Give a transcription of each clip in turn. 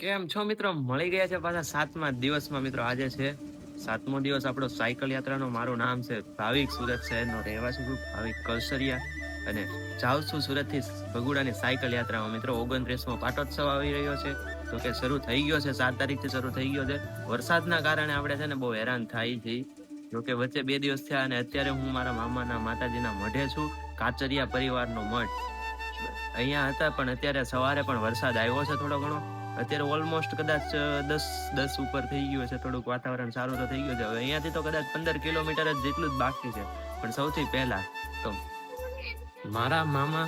કેમ છો મિત્રો? મળી ગયા છે પાછા સાતમા દિવસમાં મિત્રો આજે છે સાતમો દિવસ આપણો સાયકલ યાત્રાનો. મારું નામ છે ભાવિક સુરત શહેરનો રહેવાસી છું ભાવિક કલસરિયા. અને જાઉં છું સુરતથી ભગુડાની સાયકલ યાત્રામાં. મિત્રો, ઓગણત્રીસમો પાટોત્સવ આવી રહ્યો છે. તો કે શરૂ થઈ ગયો છે, સાત તારીખથી શરૂ થઈ ગયો છે. વરસાદના કારણે આપણે છે ને બહુ હેરાન થાય છે. જોકે વચ્ચે બે દિવસ થયા અને અત્યારે હું મારા મામાના માતાજીના મઢે છું, કાચરિયા પરિવારનો મઠ અહીંયા હતા પણ અત્યારે સવારે પણ વરસાદ આવ્યો છે થોડો ઘણો. અત્યારે ઓલમોસ્ટ કદાચ દસ દસ ઉપર થઈ ગયું છે થોડુંક વાતાવરણ સારું તો થઈ ગયું છે. હવે અહીંયાથી તો કદાચ પંદર કિલોમીટર જ જેટલું જ બાકી છે. પણ સૌથી પહેલા તો મારા મામા,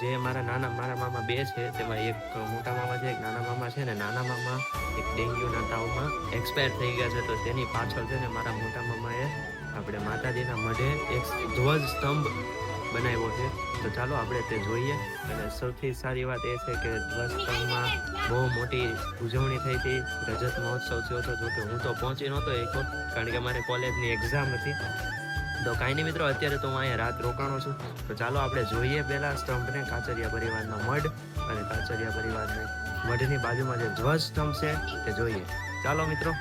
જે મારા નાના, મારા મામા બે છે, તેમાં એક મોટા મામા છે, એક નાના મામા છે ને નાના મામા એક ડેન્ગ્યુના તાવમાં એક્સપાયર થઈ ગયા છે. તો તેની પાછળ છે ને મારા મોટા મામાએ, આપણે માતાજીના મઢે એક ધ્વજ સ્તંભ બનાવ્યો છે. તો ચાલો આપણે તે જોઈએ. અને સૌથી સારી વાત એ છે કે ધ્વજ સ્તંભમાં બહુ મોટી ઉજવણી થઈ હતી. રજત મહોત્સવ થયો હતો. જોકે હું તો પહોંચી નહોતો એક, કારણ કે મારે કોલેજની એક્ઝામ હતી. તો કાંઈ નહીં મિત્રો, અત્યારે તો હું અહીંયા રાત રોકાણો છું. તો ચાલો આપણે જોઈએ પહેલાં સ્તંભને. કાચરિયા પરિવારનો મઢ અને કાચરિયા પરિવારને. મઢની બાજુમાં જે ધ્વજ સ્તંભ છે તે જોઈએ. ચાલો મિત્રો.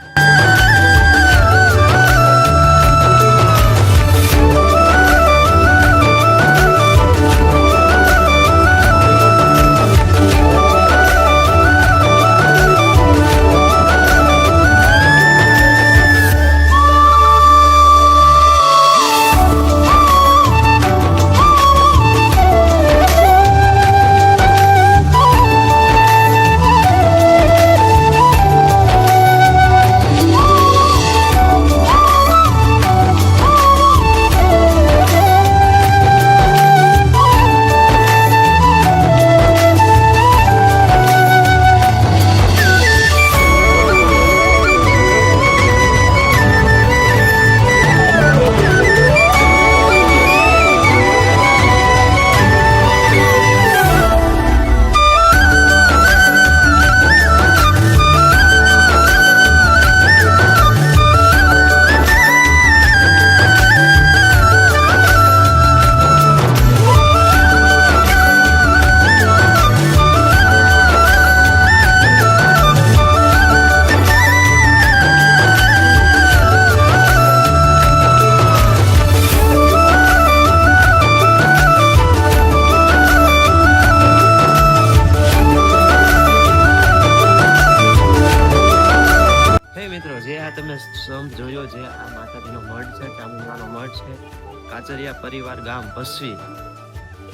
કાચરિયા પરિવાર ગામ ભસવી.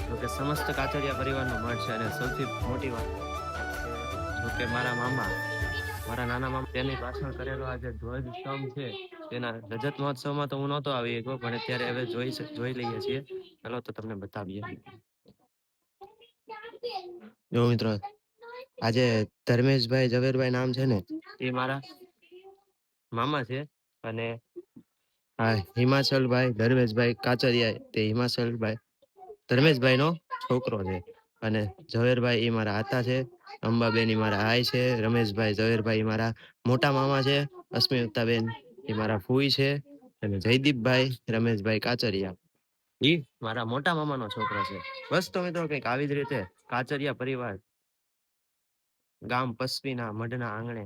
જોકે કે સમસ્ત કાચરિયા પરિવારનો મઠ છે અને સૌથી મોટી વાત જો કે મારા મામા મારા નાના મામા તેની ભાષણ કરેલો આજે ધ્વજ સ્તંભ છે તેના રજત મહોત્સવમાં તો હું નહોતો આવી ગયો પણ અત્યારે હવે જોઈ જોઈ લઈએ છીએ. ચલો તો તમને બતાવીએ. જો મિત્રો આજે ધર્મેશભાઈ ઝવેરભાઈ નામ છે ને? એ મારા મામા છે અને હા હિમાચલભાઈ ધર્મેશભાઈ કાચરિયા તે હિમાચલભાઈ ધર્મેશભાઈ નો છોકરો છે અને ઝવેરભાઈ એ મારા આતા છે, અંબાબેન એ મારા આય છે, રમેશભાઈ, ઝવેરભાઈ મારા મોટા મામા છે, અસ્મિતાબેન એ મારા ફૂઈ છે અને જયદીપભાઈ, રમેશભાઈ કાચરિયા. એ મારા મોટા મામાનો છોકરો છે. બસ તો મિત્રો કંઈક આવી જ રીતે કાચરિયા પરિવાર. ગામ પસવીના મઢના આંગણે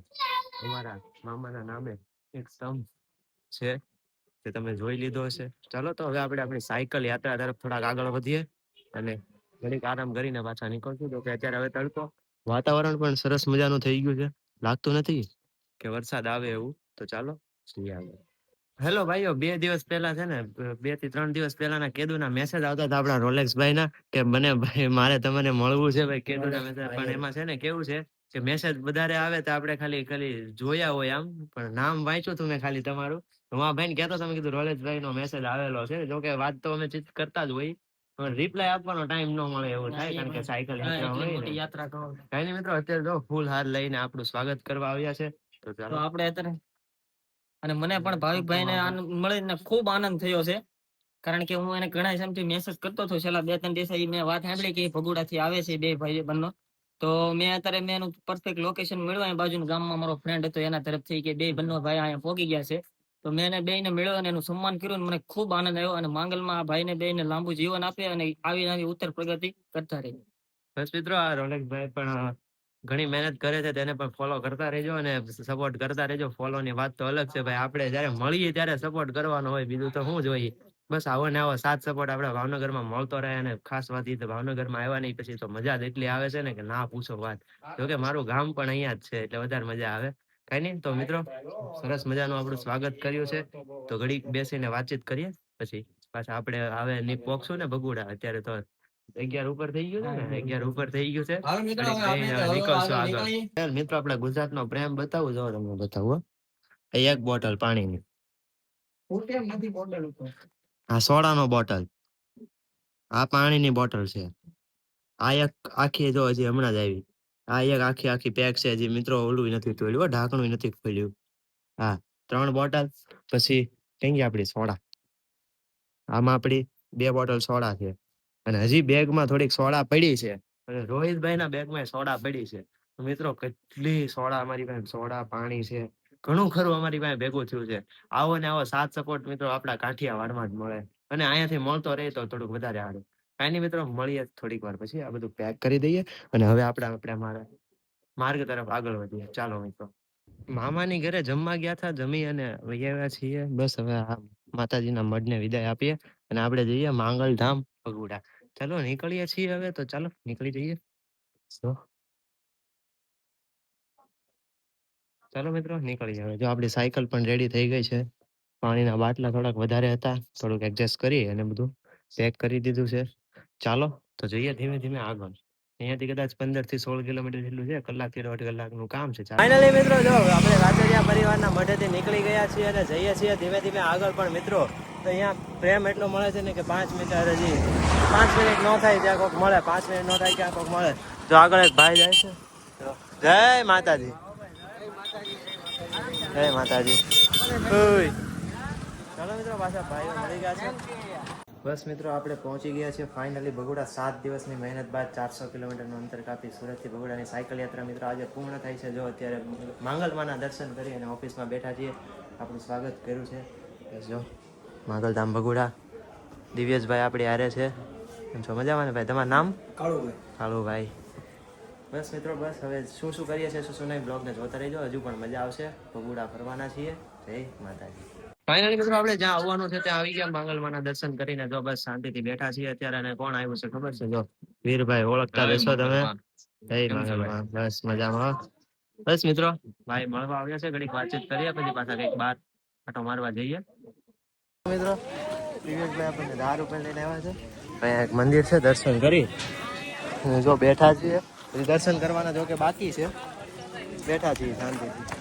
અમારા મામાના નામે એક સ્તંભ છે. તે તમે જોઈ લીધો હશે. ચાલો તો હવે આપણે આપણી સાયકલ યાત્રા તરફ થોડાક આગળ વધીએ અને ઘડીક આરામ કરીને પાછા નીકળશું. તો કે અત્યારે હવે તડકો. વાતાવરણ પણ સરસ મજાનું થઈ ગયું છે. લાગતું નથી કે વરસાદ આવે એવું. તો ચાલો જઈએ આગળ. હેલો ભાઈઓ બે દિવસ પહેલા છે ને બેથી ત્રણ દિવસ પહેલાના કેદુના મેસેજ આવતા હતા આપણા રોલેક્સ ભાઈ ના કે મને ભાઈ મારે તમને મળવું છે ભાઈ કેદુના મેસેજ પણ એમાં છે ને કેવું છે કે મેસેજ વધારે આવે તો આપણે ખાલી ખાલી જોયા હોય આમ. પણ નામ વાંચ્યું હતું મેં ખાલી તમારું. હું આ ભાઈને કહેતો તમે કીધું રોલેશભાઈ નો મેસેજ આવેલો છે. જો કે વાત તો અમે ચિત કરતા જ હોય. પણ રિપ્લાય આપવાનો ટાઈમ ન મળે એવું થાય કારણ કે સાયકલ યાત્રા હોય ને. યાત્રા કરો કાંઈ નહીં મિત્રો અત્યારે જો ફૂલ હાર લઈને આપણું સ્વાગત કરવા આવ્યા છે. તો તો ચાલો. આપણે અત્યારે અને મને પણ ભાવિકભાઈ ને મળીને ખૂબ આનંદ થયો છે. કારણ કે હું એને ઘણા સમયથી મેસેજ કરતો હતો. છેલ્લા બે ત્રણ દિવસ મેં વાત સાંભળી કે ભગુડા થી આવે છે બે ભાઈ બંને તો મેં અત્યારે મેં એનું પરફેક્ટ લોકેશન મેળવ્યા બાજુના ગામમાં મારો ફ્રેન્ડ હતો, એના તરફથી કે બે બંને ભાઈ અહીંયા પહોંચી ગયા છે. તો મેં એને બેને મેળવ્યો અને એનું સન્માન કર્યું મને ખૂબ આનંદ આવ્યો અને માંગલમાં આ ભાઈને બેને લાંબુ જીવન આપે અને આવી આવી ઉત્તર પ્રગતિ કરતા રહે બસ મિત્રો, આ રોલેક્સભાઈ પણ ઘણી મહેનત કરે છે, તેને પણ ફોલો કરતા રહેજો અને સપોર્ટ કરતા રહેજો. ફોલો ની વાત તો અલગ છે, ભાઈ આપણે જયારે મળીએ ત્યારે સપોર્ટ કરવાનો હોય, બીજું તો શું જોઈએ? બસ આવો ને આવો સાથ સપોર્ટ આપણે ભાવનગરમાં મળતો રહે અને ખાસ વાત એ તો ભાવનગરમાં આવ્યા નહીં પછી તો મજા જ એટલી આવે છે ને કે ના પૂછો વાત. જોકે મારું ગામ પણ અહીંયા જ છે એટલે વધારે મજા આવે. કઈ નહીં તો મિત્રો સરસ મજાનું આપણું સ્વાગત કર્યું છે. તો ઘડીક બેસીને વાતચીત કરીએ પછી પાછા આપણે હવે ની પોકશું ને બગુડા અત્યારે તો અગિયાર ઉપર થઈ ગયું છે ને અગિયાર ઉપર થઈ ગયું છે. નીકળશું આગળ. મિત્રો આપણે ગુજરાત નો પ્રેમ બતાવું જો તમને બતાવું એક બોટલ પાણીની. આ સોડાનો બોટલ. આ પાણીની બોટલ છે. આ એક આખી જો હજી હમણાં જ આવી. આ એક આખી આખી પેક છે હજી મિત્રો ઓલું નથી તોડ્યું ઢાંકણું નથી ખોલ્યું. હા, ત્રણ બોટલ, પછી કઈ ગઈ આપણી સોડા? આમાં આપણી બે બોટલ સોડા છે. અને હજી બેગમાં થોડીક સોડા પડી છે. અને રોહિતભાઈ ના બેગમાં સોડા પડી છે. મિત્રો કેટલી સોડા અમારી પાસે, સોડા, પાણી છે. ઘણું ખરું અમારી પાસે ભેગું થયું છે. આવો ને આવો સાથ સપોર્ટ મિત્રો આપણા કાઠિયાવાડમાં જ મળે. અને અહીંયાથી મળતો રહે તો થોડુંક વધારે સારું. કાંઈ મિત્રો, મળીએ થોડીક વાર પછી. આ બધું પેક કરી દઈએ અને હવે આપણે આપણે મારા માર્ગ તરફ આગળ વધીએ. ચાલો મિત્રો. મામાની ઘરે જમવા ગયા હતા, જમી અને આવ્યા છીએ. બસ હવે આ માતાજીના મઢને વિદાય આપીએ અને આપણે જઈએ માંગલધામ ભગુડા ચાલો નીકળીએ છીએ હવે તો ચાલો નીકળી જઈએ. ચાલો મિત્રો, નીકળી હવે જો આપણી સાયકલ પણ રેડી થઈ ગઈ છે. પાણીના બાટલા થોડાક વધારે હતા. થોડુંક એડજસ્ટ કરી અને બધું પેક કરી દીધું છે. ચાલો, તો જઈએ ધીમે ધીમે આગળ. અહીંયાથી કદાચ પંદરથી સોળ કિલોમીટર જેટલું છે. કલાકથી દોઢ કલાકનું કામ છે. ફાઇનલી મિત્રો, જો આપણે રાચરિયા પરિવારના મઢેથી નીકળી ગયા છીએ અને જઈએ છીએ ધીમે ધીમે આગળ પણ મિત્રો. તો અહીંયા પ્રેમ એટલો મળે છે ને કે પાંચ મિનિટ હજી પાંચ મિનિટ ન થાય ત્યાં કોઈક મળે, પાંચ મિનિટ ન થાય ત્યાં કોઈક મળે. જો આગળ એક ભાઈ જાય છે. જય માતાજી. જય માતાજી. ઓય. ચાલો મિત્રો પાછા ભાઈઓ મળી ગયા છે. બસ મિત્રો આપણે પહોંચી ગયા છીએ ફાઇનલી બગોડા સાત દિવસની મહેનત બાદ ચારસો કિલોમીટરનું અંતર કાપી સુરતથી બગોડાની સાયકલ યાત્રા મિત્રો આજે પૂર્ણ થાય છે. જો અત્યારે માંગલમાના દર્શન કરી અને ઓફિસમાં બેઠા છીએ આપણું સ્વાગત કર્યું છે. બસ જો માંગલધામ બગોડા. દિવ્યેશભાઈ આપણી હારે છે. એમ છો? મજામાં ને ભાઈ? તમારું નામ? કાળુભાઈ. બસ મિત્રો બસ હવે શું શું કરીએ છીએ શું શું નહીં બ્લોગને જોતા રહેજો. હજુ પણ મજા આવશે. ભગુડા ફરવાના છીએ. જય માતાજી. ફાઇનલી મિત્રો આપણે જ્યાં આવવાનું છે ત્યાં આવી ગયા માંગલમાના દર્શન કરીને. જો બસ શાંતિથી બેઠા છીએ અત્યારે અને કોણ આવ્યું છે ખબર છે? જો વીરભાઈ ઓળખતા રહેશો તમે. જય માંગલમાં. બસ મજામાં. બસ મિત્રો ભાઈ મળવા આવ્યા છે ઘડીક વાતચીત કરીએ પછી પાછા કંઈક બાર આટો મારવા જઈએ. મિત્રો આપણને દાર ઉપર લઈને આવ્યા છે. એક મંદિર છે દર્શન કરી. જો બેઠા છીએ. દર્શન કરવાના જો કે બાકી છે. બેઠા છીએ શાંતિથી.